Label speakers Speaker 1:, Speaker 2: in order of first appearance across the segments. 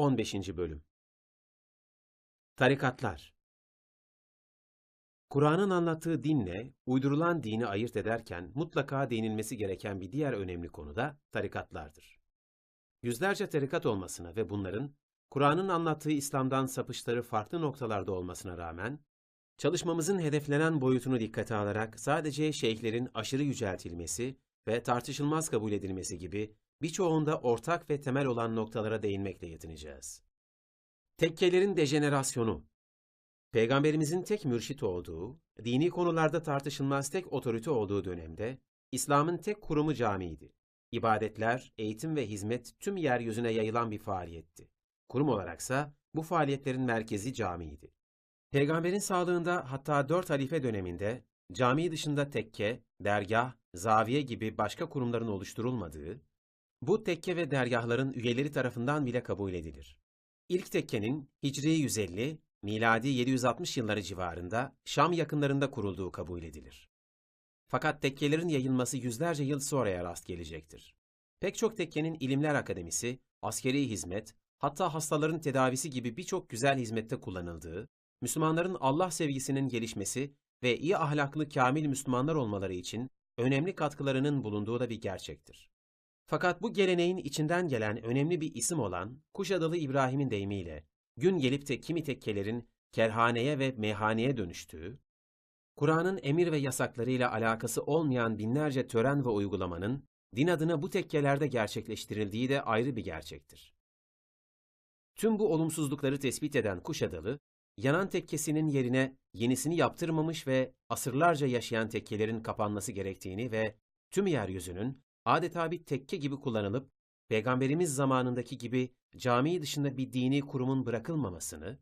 Speaker 1: 15. Bölüm Tarikatlar Kur'an'ın anlattığı dinle uydurulan dini ayırt ederken mutlaka değinilmesi gereken bir diğer önemli konu da tarikatlardır. Yüzlerce tarikat olmasına ve bunların Kur'an'ın anlattığı İslam'dan sapışları farklı noktalarda olmasına rağmen, çalışmamızın hedeflenen boyutunu dikkate alarak sadece şeyhlerin aşırı yüceltilmesi ve tartışılmaz kabul edilmesi gibi birçoğunda ortak ve temel olan noktalara değinmekle yetineceğiz. Tekkelerin dejenerasyonu Peygamberimizin tek mürşit olduğu, dini konularda tartışılmaz tek otorite olduğu dönemde, İslam'ın tek kurumu camiydi. İbadetler, eğitim ve hizmet tüm yeryüzüne yayılan bir faaliyetti. Kurum olaraksa bu faaliyetlerin merkezi camiydi. Peygamberin sağlığında hatta dört halife döneminde cami dışında tekke, dergah, zaviye gibi başka kurumların oluşturulmadığı, bu tekke ve dergahların üyeleri tarafından bile kabul edilir. İlk tekkenin Hicri 150, miladi 760 yılları civarında Şam yakınlarında kurulduğu kabul edilir. Fakat tekkelerin yayılması yüzlerce yıl sonraya rast gelecektir. Pek çok tekkenin ilimler akademisi, askeri hizmet, hatta hastaların tedavisi gibi birçok güzel hizmette kullanıldığı, Müslümanların Allah sevgisinin gelişmesi ve iyi ahlaklı kamil Müslümanlar olmaları için önemli katkılarının bulunduğu da bir gerçektir. Fakat bu geleneğin içinden gelen önemli bir isim olan Kuşadalı İbrahim'in deyimiyle gün gelip de kimi tekkelerin kerhaneye ve meyhaneye dönüştüğü, Kur'an'ın emir ve yasaklarıyla alakası olmayan binlerce tören ve uygulamanın din adına bu tekkelerde gerçekleştirildiği de ayrı bir gerçektir. Tüm bu olumsuzlukları tespit eden Kuşadalı, yanan tekkesinin yerine yenisini yaptırmamış ve asırlarca yaşayan tekkelerin kapanması gerektiğini ve tüm yeryüzünün adeta bir tekke gibi kullanılıp Peygamberimiz zamanındaki gibi cami dışında bir dini kurumun bırakılmamasını,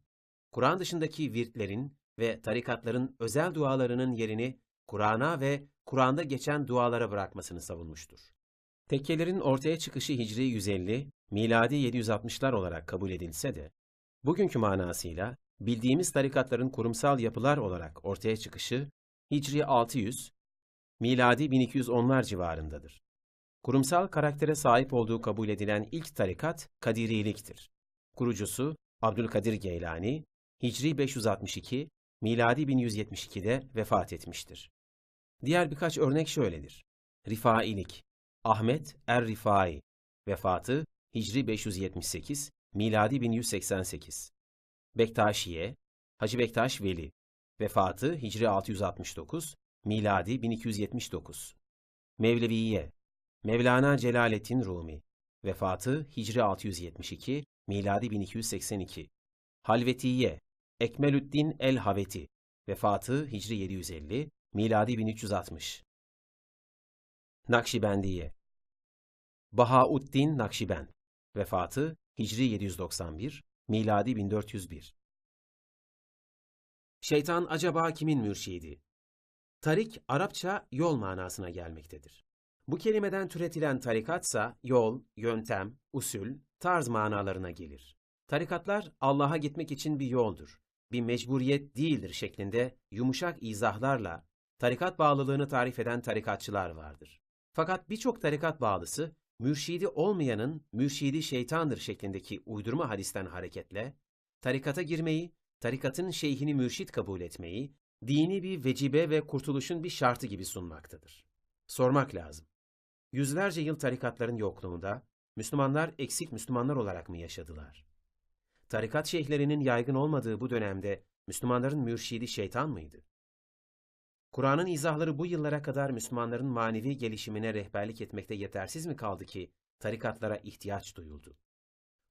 Speaker 1: Kur'an dışındaki virtlerin ve tarikatların özel dualarının yerini Kur'an'a ve Kur'an'da geçen dualara bırakmasını savunmuştur. Tekkelerin ortaya çıkışı Hicri 150, miladi 760'lar olarak kabul edilse de, bugünkü manasıyla bildiğimiz tarikatların kurumsal yapılar olarak ortaya çıkışı Hicri 600, miladi 1210'lar civarındadır. Kurumsal karaktere sahip olduğu kabul edilen ilk tarikat Kadiriliktir. Kurucusu Abdülkadir Geylani, Hicri 562, miladi 1172'de vefat etmiştir. Diğer birkaç örnek şöyledir. Rifailik, Ahmet Er-Rifai, vefatı Hicri 578, miladi 1188. Bektaşiye, Hacı Bektaş Veli, vefatı Hicri 669, miladi 1279. Mevleviye, Mevlana Celaleddin Rumi, vefatı Hicri 672, miladi 1282. Halvetiye, Ekmelüddin el-Haveti, vefatı Hicri 750, miladi 1360. Nakşibendiye, Bahauddin Nakşibend, vefatı Hicri 791, miladi 1401. Şeytan acaba kimin mürşidi? Tarik, Arapça yol manasına gelmektedir. Bu kelimeden türetilen tarikatsa yol, yöntem, usul, tarz manalarına gelir. Tarikatlar Allah'a gitmek için bir yoldur, bir mecburiyet değildir şeklinde yumuşak izahlarla tarikat bağlılığını tarif eden tarikatçılar vardır. Fakat birçok tarikat bağlısı mürşidi olmayanın mürşidi şeytandır şeklindeki uydurma hadisten hareketle tarikata girmeyi, tarikatın şeyhini mürşit kabul etmeyi, dini bir vecibe ve kurtuluşun bir şartı gibi sunmaktadır. Sormak lazım. Yüzlerce yıl tarikatların yokluğunda Müslümanlar eksik Müslümanlar olarak mı yaşadılar? Tarikat şeyhlerinin yaygın olmadığı bu dönemde Müslümanların mürşidi şeytan mıydı? Kur'an'ın izahları bu yıllara kadar Müslümanların manevi gelişimine rehberlik etmekte yetersiz mi kaldı ki tarikatlara ihtiyaç duyuldu?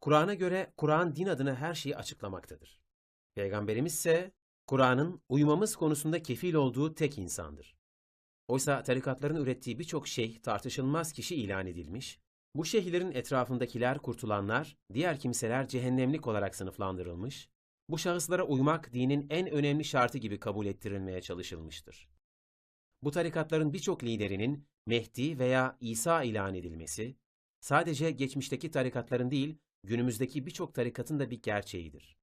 Speaker 1: Kur'an'a göre Kur'an din adına her şeyi açıklamaktadır. Peygamberimiz ise Kur'an'ın uymamız konusunda kefil olduğu tek insandır. Oysa tarikatların ürettiği birçok şey tartışılmaz kişi ilan edilmiş, bu şeyhlerin etrafındakiler kurtulanlar, diğer kimseler cehennemlik olarak sınıflandırılmış, bu şahıslara uymak dinin en önemli şartı gibi kabul ettirilmeye çalışılmıştır. Bu tarikatların birçok liderinin Mehdi veya İsa ilan edilmesi, sadece geçmişteki tarikatların değil, günümüzdeki birçok tarikatın da bir gerçeğidir.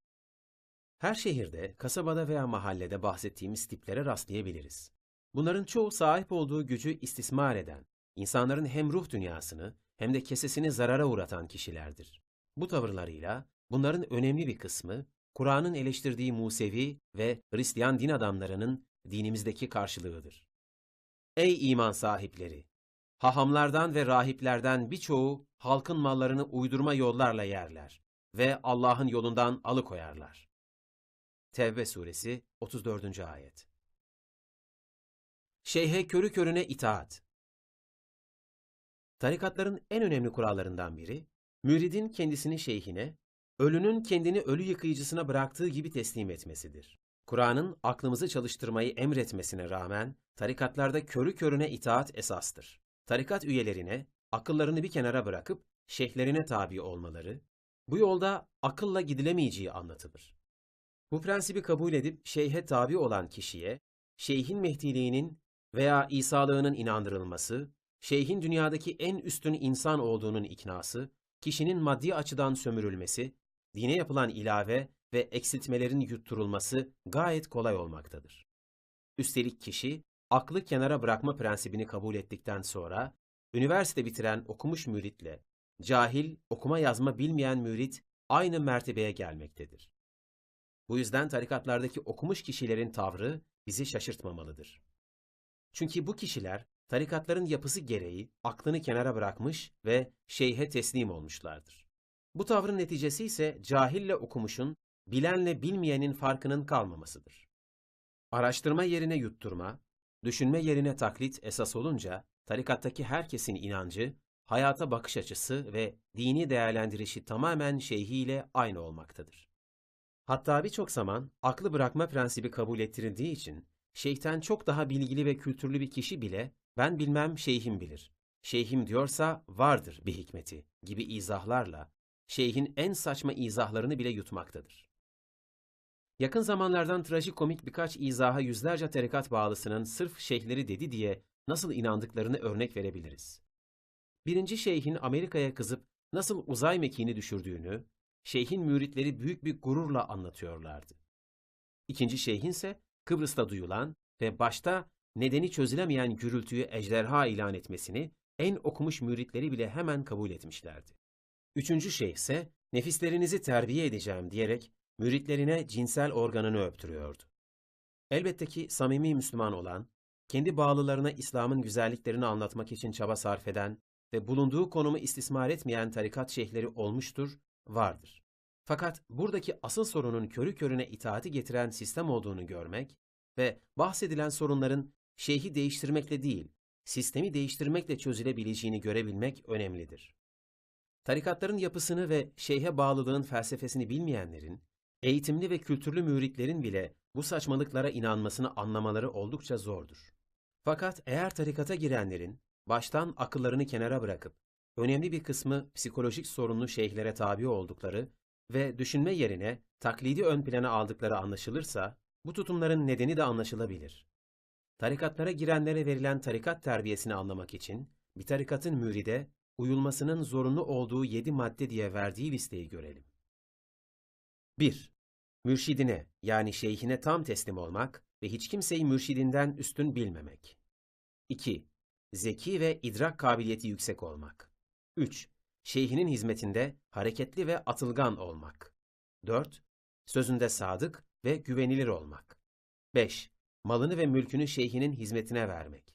Speaker 1: Her şehirde, kasabada veya mahallede bahsettiğimiz tiplere rastlayabiliriz. Bunların çoğu sahip olduğu gücü istismar eden, insanların hem ruh dünyasını hem de kesesini zarara uğratan kişilerdir. Bu tavırlarıyla, bunların önemli bir kısmı, Kur'an'ın eleştirdiği Musevi ve Hristiyan din adamlarının dinimizdeki karşılığıdır. Ey iman sahipleri! Hahamlardan ve rahiplerden birçoğu halkın mallarını uydurma yollarla yerler ve Allah'ın yolundan alıkoyarlar. Tevbe suresi 34. ayet. Şeyhe körü körüne itaat. Tarikatların en önemli kurallarından biri, müridin kendisini şeyhine, ölünün kendini ölü yıkayıcısına bıraktığı gibi teslim etmesidir. Kur'an'ın aklımızı çalıştırmayı emretmesine rağmen tarikatlarda körü körüne itaat esastır. Tarikat üyelerine akıllarını bir kenara bırakıp şeyhlerine tabi olmaları, bu yolda akılla gidilemeyeceği anlatılır. Bu prensibi kabul edip şeyhe tabi olan kişiye, şeyhin mehdiliğinin veya İsa'lığının inandırılması, şeyhin dünyadaki en üstün insan olduğunun iknası, kişinin maddi açıdan sömürülmesi, dine yapılan ilave ve eksiltmelerin yutturulması gayet kolay olmaktadır. Üstelik kişi, aklı kenara bırakma prensibini kabul ettikten sonra, üniversite bitiren okumuş müritle, cahil, okuma yazma bilmeyen mürit aynı mertebeye gelmektedir. Bu yüzden tarikatlardaki okumuş kişilerin tavrı bizi şaşırtmamalıdır. Çünkü bu kişiler tarikatların yapısı gereği aklını kenara bırakmış ve şeyhe teslim olmuşlardır. Bu tavrın neticesi ise cahille okumuşun, bilenle bilmeyenin farkının kalmamasıdır. Araştırma yerine yutturma, düşünme yerine taklit esas olunca, tarikattaki herkesin inancı, hayata bakış açısı ve dini değerlendirişi tamamen şeyhiyle aynı olmaktadır. Hatta birçok zaman aklı bırakma prensibi kabul ettirildiği için, şeyhten çok daha bilgili ve kültürlü bir kişi bile, ben bilmem şeyhim bilir. Şeyhim diyorsa vardır bir hikmeti gibi izahlarla, şeyhin en saçma izahlarını bile yutmaktadır. Yakın zamanlardan trajikomik birkaç izaha yüzlerce tarikat bağlısının sırf şeyhleri dedi diye nasıl inandıklarını örnek verebiliriz. Birinci şeyhin Amerika'ya kızıp nasıl uzay mekiğini düşürdüğünü, şeyhin müritleri büyük bir gururla anlatıyorlardı. İkinci şeyhin ise Kıbrıs'ta duyulan ve başta nedeni çözülemeyen gürültüyü ejderha ilan etmesini en okumuş müritleri bile hemen kabul etmişlerdi. Üçüncü şeyh ise nefislerinizi terbiye edeceğim diyerek müritlerine cinsel organını öptürüyordu. Elbette ki samimi Müslüman olan, kendi bağlılarına İslam'ın güzelliklerini anlatmak için çaba sarf eden ve bulunduğu konumu istismar etmeyen tarikat şeyhleri olmuştur, vardır. Fakat buradaki asıl sorunun körü körüne itaati getiren sistem olduğunu görmek ve bahsedilen sorunların şeyhi değiştirmekle değil, sistemi değiştirmekle çözülebileceğini görebilmek önemlidir. Tarikatların yapısını ve şeyhe bağlılığın felsefesini bilmeyenlerin, eğitimli ve kültürlü müritlerin bile bu saçmalıklara inanmasını anlamaları oldukça zordur. Fakat eğer tarikata girenlerin baştan akıllarını kenara bırakıp önemli bir kısmı psikolojik sorunlu şeyhlere tabi oldukları ve düşünme yerine taklidi ön plana aldıkları anlaşılırsa bu tutumların nedeni de anlaşılabilir. Tarikatlara girenlere verilen tarikat terbiyesini anlamak için bir tarikatın müride uyulmasının zorunlu olduğu yedi madde diye verdiği listeyi görelim. 1. Mürşidine yani şeyhine tam teslim olmak ve hiç kimseyi mürşidinden üstün bilmemek. 2. Zeki ve idrak kabiliyeti yüksek olmak. 3. Şeyhinin hizmetinde hareketli ve atılgan olmak. 4. Sözünde sadık ve güvenilir olmak. 5. Malını ve mülkünü şeyhinin hizmetine vermek.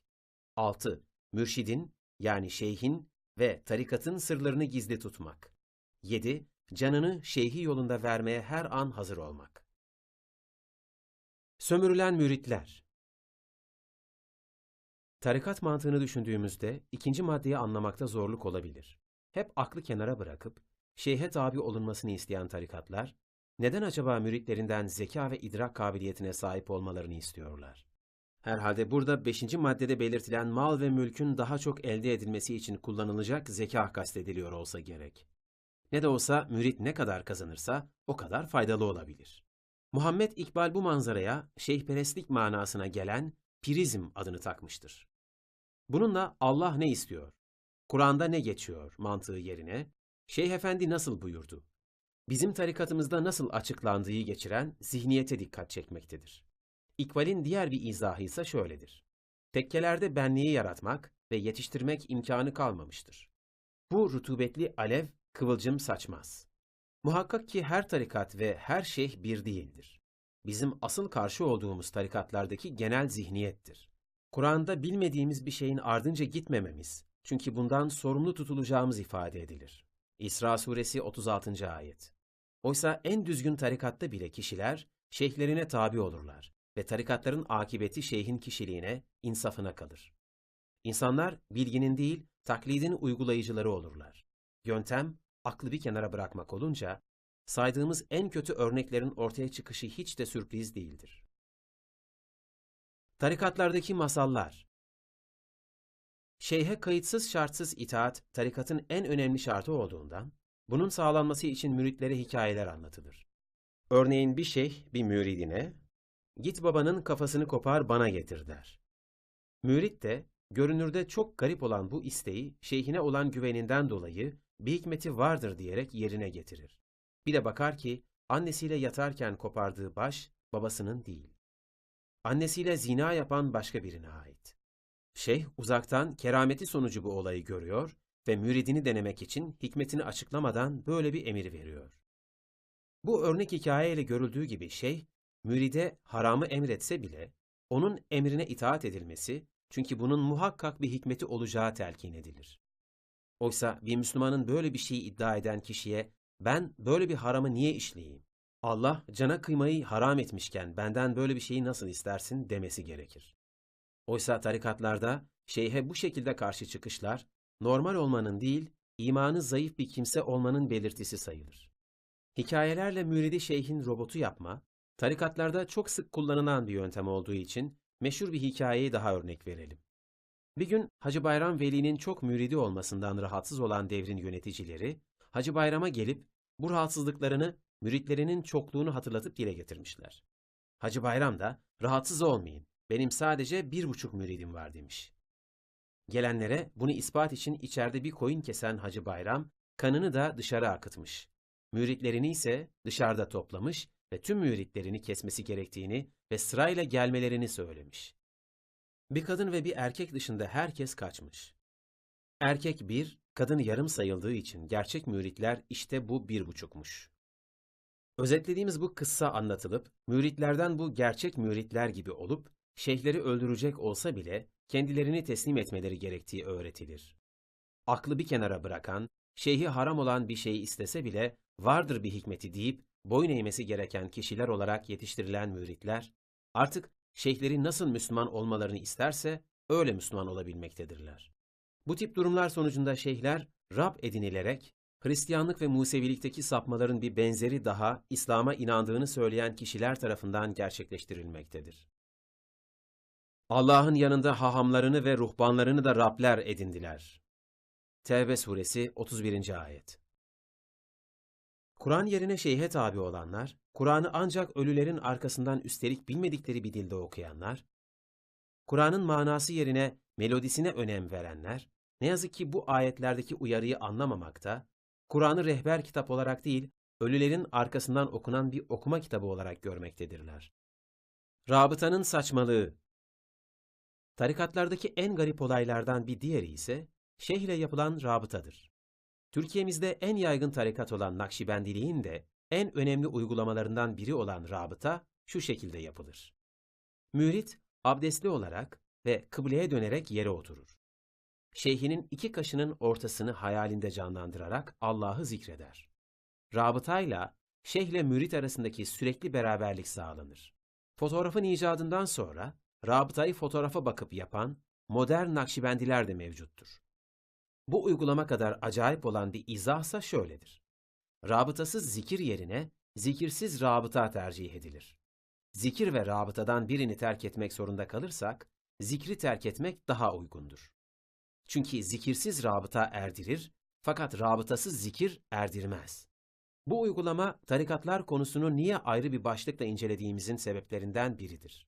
Speaker 1: 6. Mürşidin yani şeyhin ve tarikatın sırlarını gizli tutmak. 7. Canını şeyhi yolunda vermeye her an hazır olmak. Sömürülen müritler Tarikat mantığını düşündüğümüzde ikinci maddeyi anlamakta zorluk olabilir. Hep aklı kenara bırakıp şeyhe tabi olunmasını isteyen tarikatlar, neden acaba müritlerinden zeka ve idrak kabiliyetine sahip olmalarını istiyorlar? Herhalde burada beşinci maddede belirtilen mal ve mülkün daha çok elde edilmesi için kullanılacak zeka kastediliyor olsa gerek. Ne de olsa mürit ne kadar kazanırsa o kadar faydalı olabilir. Muhammed İkbal bu manzaraya şeyhperestlik manasına gelen pirizm adını takmıştır. Bununla Allah ne istiyor? Kur'an'da ne geçiyor mantığı yerine Şeyh Efendi nasıl buyurdu? Bizim tarikatımızda nasıl açıklandığı geçiren zihniyete dikkat çekmektedir. İkbal'in diğer bir izahı ise şöyledir. Tekkelerde benliği yaratmak ve yetiştirmek imkanı kalmamıştır. Bu rutubetli alev kıvılcım saçmaz. Muhakkak ki her tarikat ve her şeyh bir değildir. Bizim asıl karşı olduğumuz tarikatlardaki genel zihniyettir. Kur'an'da bilmediğimiz bir şeyin ardınca gitmememiz, çünkü bundan sorumlu tutulacağımız ifade edilir. İsra suresi 36. ayet. Oysa en düzgün tarikatta bile kişiler şeyhlerine tabi olurlar ve tarikatların akibeti şeyhin kişiliğine, insafına kalır. İnsanlar bilginin değil, taklidin uygulayıcıları olurlar. Yöntem, aklı bir kenara bırakmak olunca, saydığımız en kötü örneklerin ortaya çıkışı hiç de sürpriz değildir. Tarikatlardaki masallar Şeyhe kayıtsız şartsız itaat, tarikatın en önemli şartı olduğundan, bunun sağlanması için müritlere hikayeler anlatılır. Örneğin bir şeyh bir müridine, git babanın kafasını kopar bana getir der. Mürit de, görünürde çok garip olan bu isteği, şeyhine olan güveninden dolayı bir hikmeti vardır diyerek yerine getirir. Bir de bakar ki, annesiyle yatarken kopardığı baş, babasının değil. Annesiyle zina yapan başka birine ait. Şeyh uzaktan kerameti sonucu bu olayı görüyor ve müridini denemek için hikmetini açıklamadan böyle bir emir veriyor. Bu örnek hikayeyle görüldüğü gibi şey, müride haramı emretse bile, onun emrine itaat edilmesi, çünkü bunun muhakkak bir hikmeti olacağı telkin edilir. Oysa bir Müslümanın böyle bir şeyi iddia eden kişiye, ben böyle bir haramı niye işleyeyim? Allah cana kıymayı haram etmişken benden böyle bir şeyi nasıl istersin demesi gerekir. Oysa tarikatlarda şeyhe bu şekilde karşı çıkışlar, normal olmanın değil, imanı zayıf bir kimse olmanın belirtisi sayılır. Hikayelerle müridi şeyhin robotu yapma, tarikatlarda çok sık kullanılan bir yöntem olduğu için meşhur bir hikayeyi daha örnek verelim. Bir gün Hacı Bayram Veli'nin çok müridi olmasından rahatsız olan devrin yöneticileri, Hacı Bayram'a gelip bu rahatsızlıklarını müritlerinin çokluğunu hatırlatıp dile getirmişler. Hacı Bayram da rahatsız olmayın, benim sadece bir buçuk müridim var demiş. Gelenlere bunu ispat için içeride bir koyun kesen Hacı Bayram, kanını da dışarı akıtmış. Müritlerini ise dışarıda toplamış ve tüm müritlerini kesmesi gerektiğini ve sırayla gelmelerini söylemiş. Bir kadın ve bir erkek dışında herkes kaçmış. Erkek bir, kadın yarım sayıldığı için gerçek müritler işte bu bir buçukmuş. Özetlediğimiz bu kıssa anlatılıp, müritlerden bu gerçek müritler gibi olup, şeyhleri öldürecek olsa bile kendilerini teslim etmeleri gerektiği öğretilir. Aklı bir kenara bırakan, şeyhi haram olan bir şeyi istese bile vardır bir hikmeti deyip boyun eğmesi gereken kişiler olarak yetiştirilen müritler, artık şeyhleri nasıl Müslüman olmalarını isterse öyle Müslüman olabilmektedirler. Bu tip durumlar sonucunda şeyhler Rab edinilerek, Hristiyanlık ve Musevilikteki sapmaların bir benzeri daha İslam'a inandığını söyleyen kişiler tarafından gerçekleştirilmektedir. Allah'ın yanında hahamlarını ve ruhbanlarını da Rabler edindiler. Tevbe suresi 31. ayet. Kur'an yerine şeyhe tabi olanlar, Kur'an'ı ancak ölülerin arkasından üstelik bilmedikleri bir dilde okuyanlar, Kur'an'ın manası yerine melodisine önem verenler, ne yazık ki bu ayetlerdeki uyarıyı anlamamakta, Kur'an'ı rehber kitap olarak değil, ölülerin arkasından okunan bir okuma kitabı olarak görmektedirler. Rabıtanın saçmalığı Tarikatlardaki en garip olaylardan bir diğeri ise şeyhle yapılan rabıtadır. Türkiye'mizde en yaygın tarikat olan Nakşibendiliğin de en önemli uygulamalarından biri olan rabıta şu şekilde yapılır. Mürit abdestli olarak ve kıbleye dönerek yere oturur. Şeyhinin iki kaşının ortasını hayalinde canlandırarak Allah'ı zikreder. Rabıtayla şeyhle mürit arasındaki sürekli beraberlik sağlanır. Fotoğrafın icadından sonra rabıtayı fotoğrafa bakıp yapan modern nakşibendiler de mevcuttur. Bu uygulama kadar acayip olan bir izahsa şöyledir. Rabıtasız zikir yerine zikirsiz rabıta tercih edilir. Zikir ve rabıtadan birini terk etmek zorunda kalırsak, zikri terk etmek daha uygundur. Çünkü zikirsiz rabıta erdirir, fakat rabıtasız zikir erdirmez. Bu uygulama tarikatlar konusunu niye ayrı bir başlıkla incelediğimizin sebeplerinden biridir.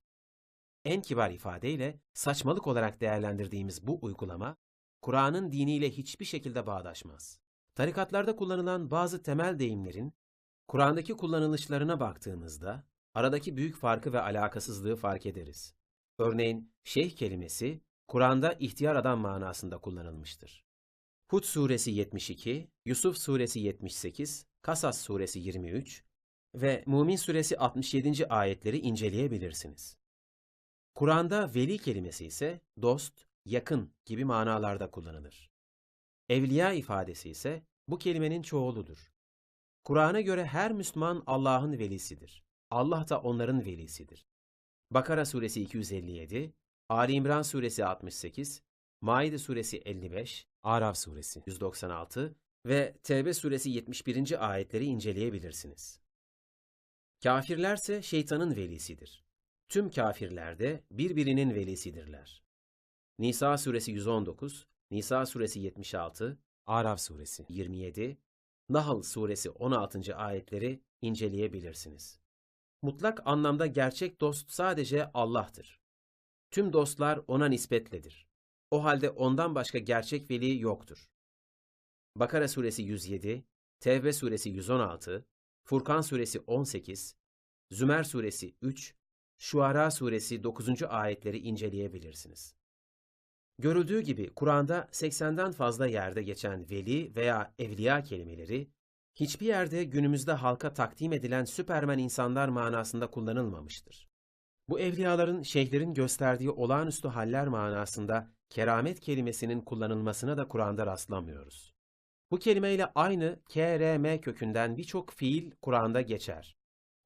Speaker 1: En kibar ifadeyle saçmalık olarak değerlendirdiğimiz bu uygulama, Kur'an'ın diniyle hiçbir şekilde bağdaşmaz. Tarikatlarda kullanılan bazı temel deyimlerin, Kur'an'daki kullanılışlarına baktığımızda, aradaki büyük farkı ve alakasızlığı fark ederiz. Örneğin, şeyh kelimesi, Kur'an'da ihtiyar adam manasında kullanılmıştır. Hud suresi 72, Yusuf suresi 78, Kasas suresi 23 ve Mümin suresi 67. ayetleri inceleyebilirsiniz. Kur'an'da veli kelimesi ise dost, yakın gibi manalarda kullanılır. Evliya ifadesi ise bu kelimenin çoğuludur. Kur'an'a göre her Müslüman Allah'ın velisidir. Allah da onların velisidir. Bakara suresi 257, Ali İmran suresi 68, Maide suresi 55, Araf suresi 196 ve Tevbe suresi 71. ayetleri inceleyebilirsiniz. Kafirlerse şeytanın velisidir. Tüm kafirler de birbirinin velisidirler. Nisa suresi 119, Nisa suresi 76, Araf suresi 27, Nahl suresi 16. ayetleri inceleyebilirsiniz. Mutlak anlamda gerçek dost sadece Allah'tır. Tüm dostlar ona nispetledir. O halde ondan başka gerçek veli yoktur. Bakara suresi 107, Tevbe suresi 116, Furkan suresi 18, Zümer suresi 3, Şuara suresi 9. ayetleri inceleyebilirsiniz. Görüldüğü gibi Kur'an'da 80'den fazla yerde geçen veli veya evliya kelimeleri hiçbir yerde günümüzde halka takdim edilen süpermen insanlar manasında kullanılmamıştır. Bu evliyaların, şeyhlerin gösterdiği olağanüstü haller manasında keramet kelimesinin kullanılmasına da Kur'an'da rastlamıyoruz. Bu kelimeyle aynı KRM kökünden birçok fiil Kur'an'da geçer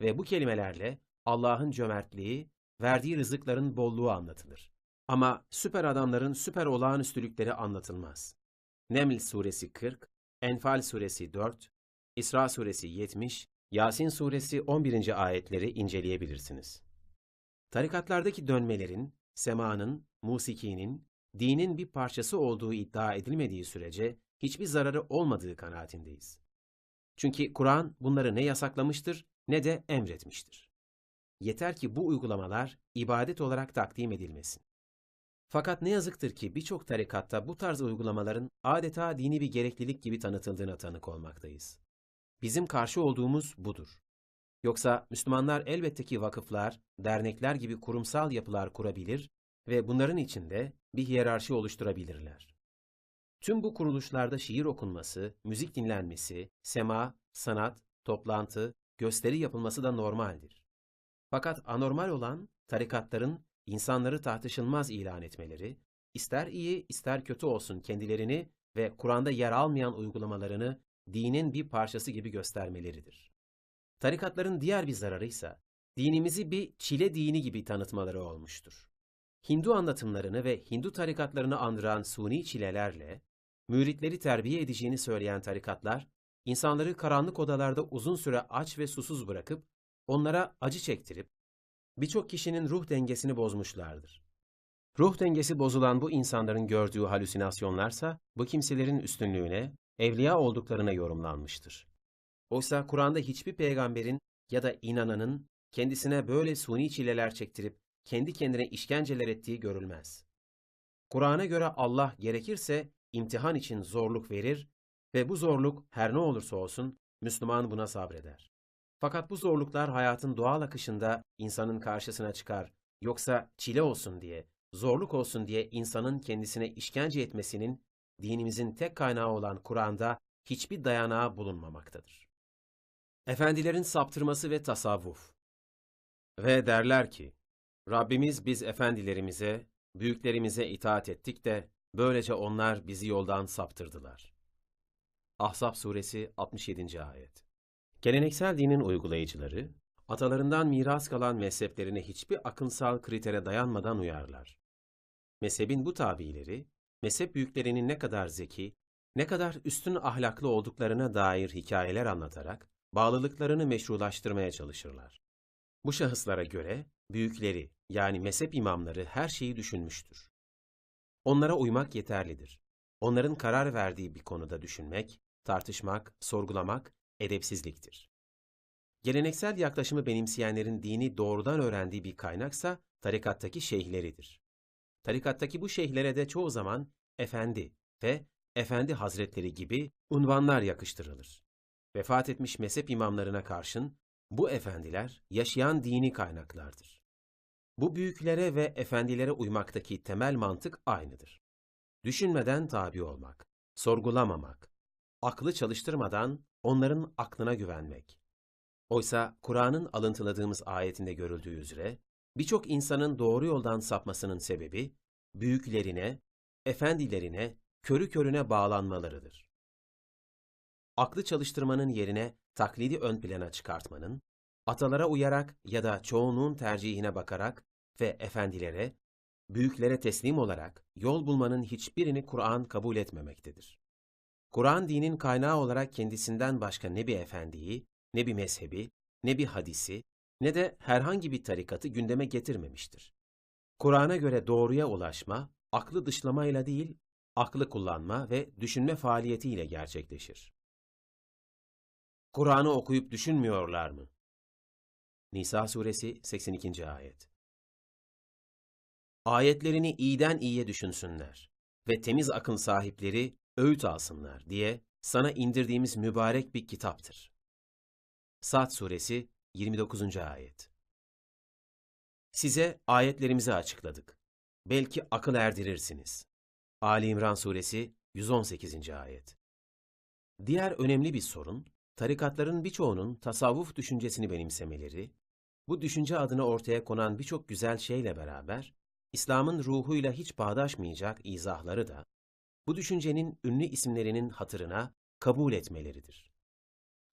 Speaker 1: ve bu kelimelerle Allah'ın cömertliği, verdiği rızıkların bolluğu anlatılır. Ama süper adamların süper olağanüstülükleri anlatılmaz. Neml suresi 40, Enfal suresi 4, İsra suresi 70, Yasin suresi 11. ayetleri inceleyebilirsiniz. Tarikatlardaki dönmelerin, semanın, musikinin, dinin bir parçası olduğu iddia edilmediği sürece hiçbir zararı olmadığı kanaatindeyiz. Çünkü Kur'an bunları ne yasaklamıştır ne de emretmiştir. Yeter ki bu uygulamalar ibadet olarak takdim edilmesin. Fakat ne yazıktır ki birçok tarikatta bu tarz uygulamaların adeta dini bir gereklilik gibi tanıtıldığına tanık olmaktayız. Bizim karşı olduğumuz budur. Yoksa Müslümanlar elbette ki vakıflar, dernekler gibi kurumsal yapılar kurabilir ve bunların içinde bir hiyerarşi oluşturabilirler. Tüm bu kuruluşlarda şiir okunması, müzik dinlenmesi, sema, sanat, toplantı, gösteri yapılması da normaldir. Fakat anormal olan tarikatların insanları tartışılmaz ilan etmeleri, ister iyi ister kötü olsun kendilerini ve Kur'an'da yer almayan uygulamalarını dinin bir parçası gibi göstermeleridir. Tarikatların diğer bir zararı ise dinimizi bir çile dini gibi tanıtmaları olmuştur. Hindu anlatımlarını ve Hindu tarikatlarını andıran suni çilelerle müritleri terbiye edeceğini söyleyen tarikatlar, insanları karanlık odalarda uzun süre aç ve susuz bırakıp onlara acı çektirip birçok kişinin ruh dengesini bozmuşlardır. Ruh dengesi bozulan bu insanların gördüğü halüsinasyonlarsa bu kimselerin üstünlüğüne, evliya olduklarına yorumlanmıştır. Oysa Kur'an'da hiçbir peygamberin ya da inananın kendisine böyle suni çileler çektirip kendi kendine işkenceler ettiği görülmez. Kur'an'a göre Allah gerekirse imtihan için zorluk verir ve bu zorluk her ne olursa olsun Müslüman buna sabreder. Fakat bu zorluklar hayatın doğal akışında insanın karşısına çıkar. Yoksa çile olsun diye, zorluk olsun diye insanın kendisine işkence etmesinin dinimizin tek kaynağı olan Kur'an'da hiçbir dayanağı bulunmamaktadır. Efendilerin saptırması ve tasavvuf Ve derler ki, Rabbimiz biz efendilerimize, büyüklerimize itaat ettik de böylece onlar bizi yoldan saptırdılar. Ahzab suresi 67. ayet Geleneksel dinin uygulayıcıları, atalarından miras kalan mezheplerine hiçbir akınsal kritere dayanmadan uyarlar. Mezhebin bu tabileri, mezhep büyüklerinin ne kadar zeki, ne kadar üstün ahlaklı olduklarına dair hikayeler anlatarak bağlılıklarını meşrulaştırmaya çalışırlar. Bu şahıslara göre büyükleri yani mezhep imamları her şeyi düşünmüştür. Onlara uymak yeterlidir. Onların karar verdiği bir konuda düşünmek, tartışmak, sorgulamak edepsizliktir. Geleneksel yaklaşımı benimseyenlerin dini doğrudan öğrendiği bir kaynaksa tarikattaki şeyhleridir. Tarikattaki bu şeyhlere de çoğu zaman efendi ve efendi hazretleri gibi unvanlar yakıştırılır. Vefat etmiş mezhep imamlarına karşın bu efendiler yaşayan dini kaynaklardır. Bu büyüklere ve efendilere uymaktaki temel mantık aynıdır. Düşünmeden tabi olmak, sorgulamamak, aklı çalıştırmadan onların aklına güvenmek. Oysa Kur'an'ın alıntıladığımız ayetinde görüldüğü üzere, birçok insanın doğru yoldan sapmasının sebebi, büyüklerine, efendilerine, körü körüne bağlanmalarıdır. Aklı çalıştırmanın yerine taklidi ön plana çıkartmanın, atalara uyarak ya da çoğunluğun tercihine bakarak ve efendilere, büyüklere teslim olarak yol bulmanın hiçbirini Kur'an kabul etmemektedir. Kur'an dinin kaynağı olarak kendisinden başka ne bir efendiyi, ne bir mezhebi, ne bir hadisi, ne de herhangi bir tarikatı gündeme getirmemiştir. Kur'an'a göre doğruya ulaşma, aklı dışlamayla değil, aklı kullanma ve düşünme faaliyetiyle gerçekleşir. Kur'an'ı okuyup düşünmüyorlar mı? Nisa suresi 82. ayet. Ayetlerini iyiden iyiye düşünsünler ve temiz akıl sahipleri öğüt alsınlar diye sana indirdiğimiz mübarek bir kitaptır. Sad suresi 29. ayet. Size ayetlerimizi açıkladık. Belki akıl erdirirsiniz. Ali İmran suresi 118. ayet. Diğer önemli bir sorun, tarikatların birçoğunun tasavvuf düşüncesini benimsemeleri, bu düşünce adına ortaya konan birçok güzel şeyle beraber, İslam'ın ruhuyla hiç bağdaşmayacak izahları da, bu düşüncenin ünlü isimlerinin hatırına kabul etmeleridir.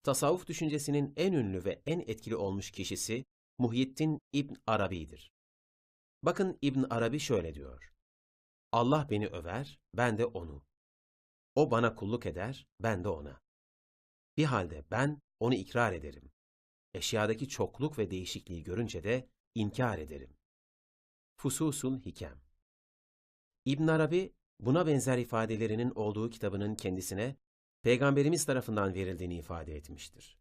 Speaker 1: Tasavvuf düşüncesinin en ünlü ve en etkili olmuş kişisi Muhyiddin İbn Arabi'dir. Bakın İbn Arabi şöyle diyor. Allah beni över, ben de onu. O bana kulluk eder, ben de ona. Bir halde ben onu ikrar ederim. Eşyadaki çokluk ve değişikliği görünce de inkar ederim. Fususul Hikem İbn Arabi, buna benzer ifadelerinin olduğu kitabının kendisine Peygamberimiz tarafından verildiğini ifade etmiştir.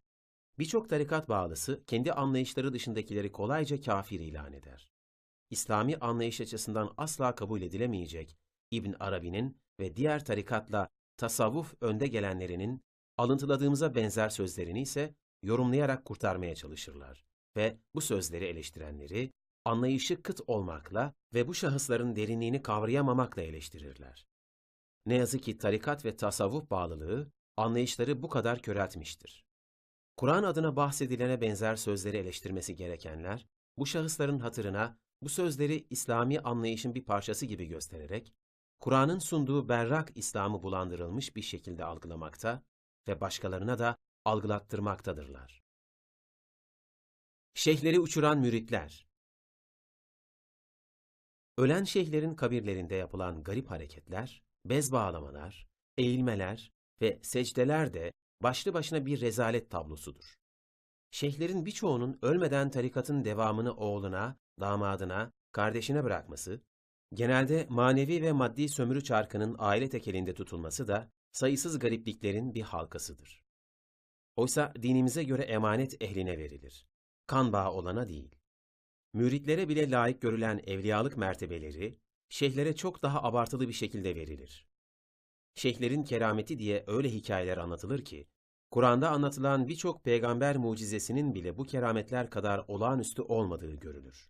Speaker 1: Birçok tarikat bağlısı kendi anlayışları dışındakileri kolayca kafir ilan eder. İslami anlayış açısından asla kabul edilemeyecek İbn Arabi'nin ve diğer tarikatla tasavvuf önde gelenlerinin alıntıladığımıza benzer sözlerini ise yorumlayarak kurtarmaya çalışırlar ve bu sözleri eleştirenleri anlayışı kıt olmakla ve bu şahısların derinliğini kavrayamamakla eleştirirler. Ne yazık ki tarikat ve tasavvuf bağlılığı anlayışları bu kadar köreltmiştir. Kur'an adına bahsedilene benzer sözleri eleştirmesi gerekenler, bu şahısların hatırına bu sözleri İslami anlayışın bir parçası gibi göstererek, Kur'an'ın sunduğu berrak İslam'ı bulandırılmış bir şekilde algılamakta ve başkalarına da algılattırmaktadırlar. Şeyhleri uçuran müritler Ölen şeyhlerin kabirlerinde yapılan garip hareketler, bez bağlamalar, eğilmeler ve secdeler de başlı başına bir rezalet tablosudur. Şeyhlerin birçoğunun ölmeden tarikatın devamını oğluna, damadına, kardeşine bırakması, genelde manevi ve maddi sömürü çarkının aile tekelinde tutulması da sayısız garipliklerin bir halkasıdır. Oysa dinimize göre emanet ehline verilir. Kan bağı olana değil. Müritlere bile layık görülen evliyalık mertebeleri, şeyhlere çok daha abartılı bir şekilde verilir. Şeyhlerin kerameti diye öyle hikayeler anlatılır ki, Kur'an'da anlatılan birçok peygamber mucizesinin bile bu kerametler kadar olağanüstü olmadığı görülür.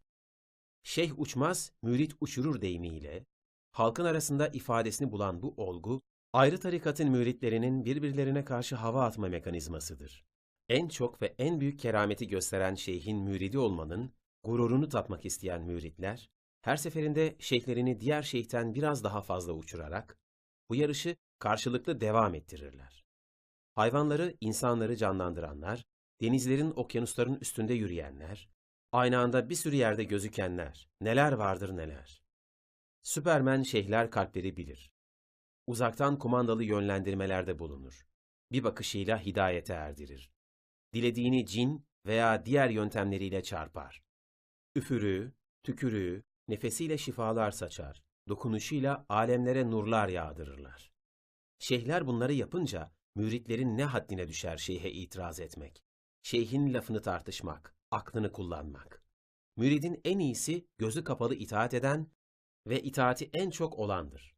Speaker 1: Şeyh uçmaz, mürit uçurur deyimiyle, halkın arasında ifadesini bulan bu olgu, ayrı tarikatın müritlerinin birbirlerine karşı hava atma mekanizmasıdır. En çok ve en büyük kerameti gösteren şeyhin müridi olmanın, gururunu tatmak isteyen müritler, her seferinde şeyhlerini diğer şeyhten biraz daha fazla uçurarak, bu yarışı karşılıklı devam ettirirler. Hayvanları, insanları canlandıranlar, denizlerin, okyanusların üstünde yürüyenler, aynı anda bir sürü yerde gözükenler, neler vardır neler. Süpermen şeyhler kalpleri bilir. Uzaktan kumandalı yönlendirmelerde bulunur. Bir bakışıyla hidayete erdirir. Dilediğini cin veya diğer yöntemleriyle çarpar. Üfürüğü, tükürüğü, nefesiyle şifalar saçar. Dokunuşuyla alemlere nurlar yağdırırlar. Şeyhler bunları yapınca müritlerin ne haddine düşer şeyhe itiraz etmek. Şeyhin lafını tartışmak, aklını kullanmak. Müridin en iyisi gözü kapalı itaat eden ve itaati en çok olandır.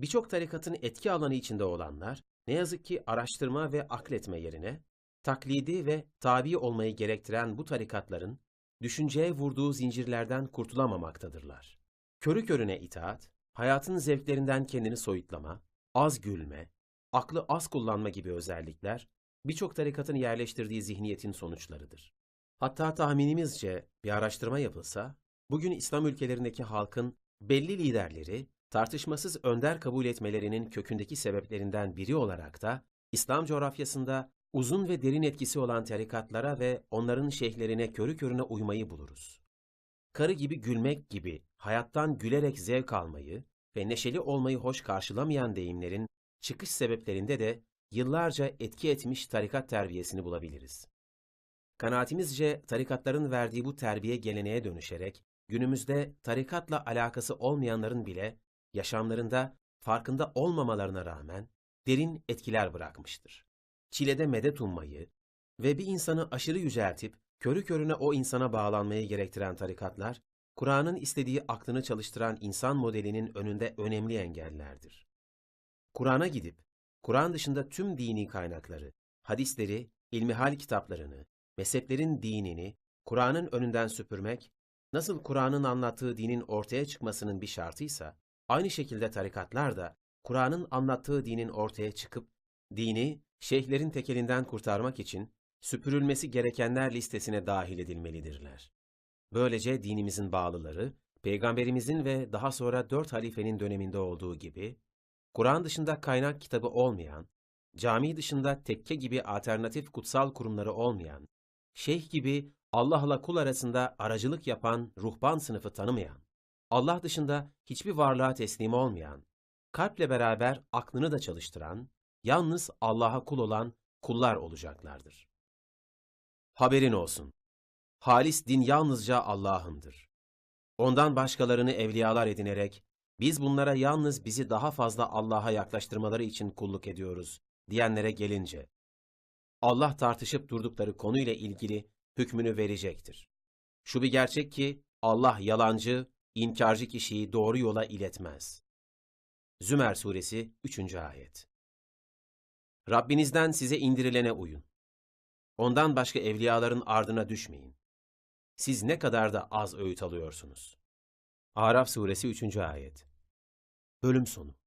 Speaker 1: Birçok tarikatın etki alanı içinde olanlar, ne yazık ki araştırma ve akletme yerine, taklidi ve tabi olmayı gerektiren bu tarikatların, düşünceye vurduğu zincirlerden kurtulamamaktadırlar. Körü körüne itaat, hayatın zevklerinden kendini soyutlama, az gülme, aklı az kullanma gibi özellikler, birçok tarikatın yerleştirdiği zihniyetin sonuçlarıdır. Hatta tahminimizce bir araştırma yapılsa, bugün İslam ülkelerindeki halkın belli liderleri tartışmasız önder kabul etmelerinin kökündeki sebeplerinden biri olarak da İslam coğrafyasında uzun ve derin etkisi olan tarikatlara ve onların şeyhlerine körü körüne uymayı buluruz. Karı gibi gülmek gibi hayattan gülerek zevk almayı ve neşeli olmayı hoş karşılamayan deyimlerin çıkış sebeplerinde de yıllarca etki etmiş tarikat terbiyesini bulabiliriz. Kanaatimizce tarikatların verdiği bu terbiye geleneğe dönüşerek günümüzde tarikatla alakası olmayanların bile yaşamlarında farkında olmamalarına rağmen derin etkiler bırakmıştır. Çilede medet ummayı ve bir insanı aşırı yüceltip körü körüne o insana bağlanmayı gerektiren tarikatlar, Kur'an'ın istediği aklını çalıştıran insan modelinin önünde önemli engellerdir. Kur'an'a gidip, Kur'an dışında tüm dini kaynakları, hadisleri, ilmihal kitaplarını, mezheplerin dinini Kur'an'ın önünden süpürmek, nasıl Kur'an'ın anlattığı dinin ortaya çıkmasının bir şartıysa, aynı şekilde tarikatlar da Kur'an'ın anlattığı dinin ortaya çıkıp, dini şeyhlerin tekelinden kurtarmak için süpürülmesi gerekenler listesine dahil edilmelidirler. Böylece dinimizin bağlıları, Peygamberimizin ve daha sonra dört halifenin döneminde olduğu gibi, Kur'an dışında kaynak kitabı olmayan, cami dışında tekke gibi alternatif kutsal kurumları olmayan, şeyh gibi Allah'la kul arasında aracılık yapan ruhban sınıfı tanımayan, Allah dışında hiçbir varlığa teslim olmayan, kalple beraber aklını da çalıştıran, yalnız Allah'a kul olan kullar olacaklardır. Haberin olsun. Halis din yalnızca Allah'ındır. Ondan başkalarını evliyalar edinerek, biz bunlara yalnız bizi daha fazla Allah'a yaklaştırmaları için kulluk ediyoruz, diyenlere gelince, Allah tartışıp durdukları konuyla ilgili hükmünü verecektir. Şu bir gerçek ki, Allah yalancı, inkarcı kişiyi doğru yola iletmez. Zümer Suresi 3. Ayet Rabbinizden size indirilene uyun. Ondan başka evliyaların ardına düşmeyin. Siz ne kadar da az öğüt alıyorsunuz. Araf Suresi 3. Ayet Bölüm sonu